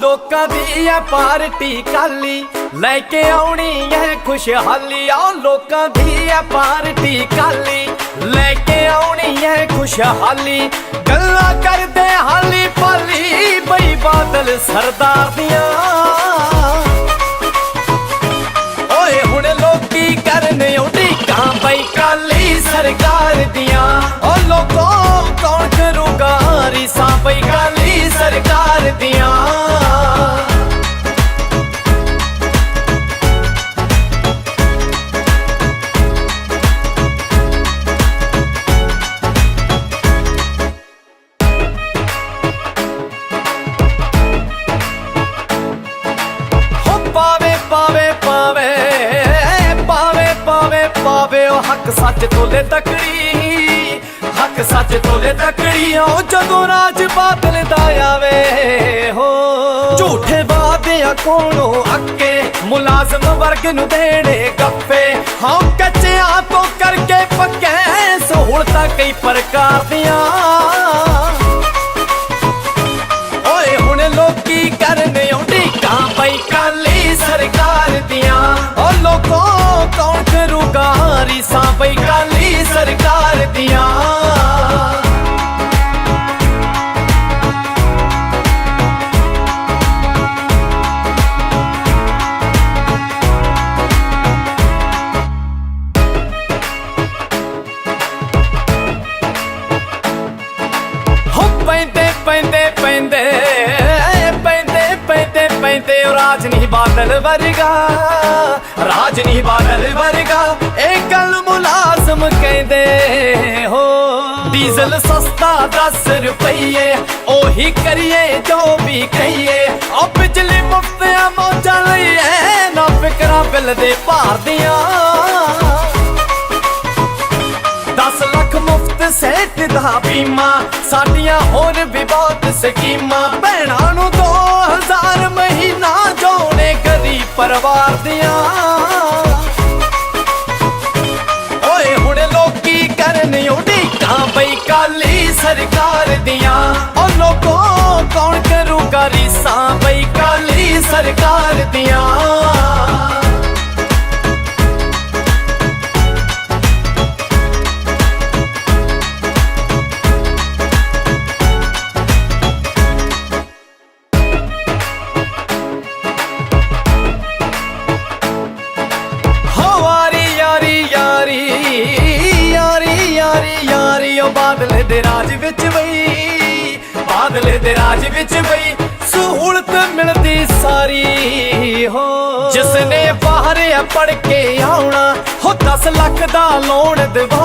ਲੋਕਾਂ ਦੀ ਐ ਪਾਰਟੀ ਕਾਲੀ। ਲੈ ਕੇ ਆਉਣੀ ਐ ਖੁਸ਼ਹਾਲੀ। ਆ ਲੋਕਾਂ ਦੀ ਐ ਪਾਰਟੀ ਕਾਲੀ। ਲੈ ਕੇ ਆਉਣੀ ਐ ਖੁਸ਼ਹਾਲੀ। ਗੱਲਾਂ ਕਰਦੇ ਹਾਲੀ ਪਾਲੀ ਬਈ ਬਾਦਲ ਸਰਦਾਰ ਦੀਆਂ। ਓਏ, ਹੁਣ ਲੋਕੀ ਕਰਨ ਉਡੀਕਾਂ ਹੱਕ ਸੱਚ ਤੋਲੇ ਤਕੜੀ, ਹੱਕ ਸੱਚ ਤੋਲੇ ਤਕੜੀ, ਉਹ ਜਦੋਂ ਰਾਜ ਬਾਦਲ ਦਾ ਆਵੇ, ਹੋ। ਝੂਠੇ ਵਾਅਦਿਆਂ ਕੋਲੋਂ ਅੱਕੇ, ਮੁਲਾਜ਼ਮ ਵਰਗ ਨੂੰ ਦੇਣੇ ਗੱਫੇ। ਹਾਂ, ਕੱਚਿਆਂ ਤੋਂ ਕਰਕੇ ਪੱਕੇ, ਸਹੂਲਤਾਂ ਕਈ ਪ੍ਰਕਾਰ ਦੀਆਂ। ਸਰਕਾਰ ਦੀਆਂ ਪੈਂਦੇ ਪੈਂਦੇ ਰਾਜ ਨਹੀਂ ਬਾਦਲ ਵਰਗਾ, ਰਾਜ ਨਹੀਂ ਬਾਦਲ ਵਰਗਾ। ਇਹ ਗੱਲ ਮੁਲਾਜ਼ਮ ਕਹਿੰਦੇ ਹੋ, ਡੀਜ਼ਲ ਸਸਤਾ 10 ਰੁਪਈਏ, ਉਹੀ ਕਰੀਏ ਜੋ ਵੀ ਕਹੀਏ। ਉਹ ਬਿਜਲੀ ਮੁਫਤ ਆ ਮੌਜਾਂ ਲਈਏ, ਨਾ ਫਿਕਰਾਂ ਬਿੱਲ ਦੇ ਭਾਰ ਦੀਆਂ। 1% ਦਾ ਬੀਮਾ ਸਾਡੀਆਂ ਹੋਰ ਵੀ ਬਹੁਤ ਸਕੀਮਾਂ। ਭੈਣਾਂ ਨੂੰ 2000 ਮਹੀਨਾ ਜੋਣੇ ਗਰੀਬ ਪਰਿਵਾਰ ਦੀਆਂ। ਓਏ, ਹੁਣ ਲੋਕੀ ਕਰਨੀ ਉਡੀਕਾਂ ਬਈ ਕਾਲੀ ਸਰਕਾਰ ਦੀਆਂ। ਬਾਦਲ ਦੇ ਰਾਜ ਵਿੱਚ ਬਈ, ਬਾਦਲੇ ਦੇ ਰਾਜ ਵਿੱਚ ਬਈ, ਸਹੂਲਤ ਮਿਲਦੀ ਸਾਰੀ, ਹੋ। ਜਿਸ ਨੇ ਬਾਹਰ ਪੜ ਕੇ ਆਉਣਾ ਹੋ 10 ਲੱਖ ਦਾ ਲੋਨ ਦਿਵਾਉਣਾ।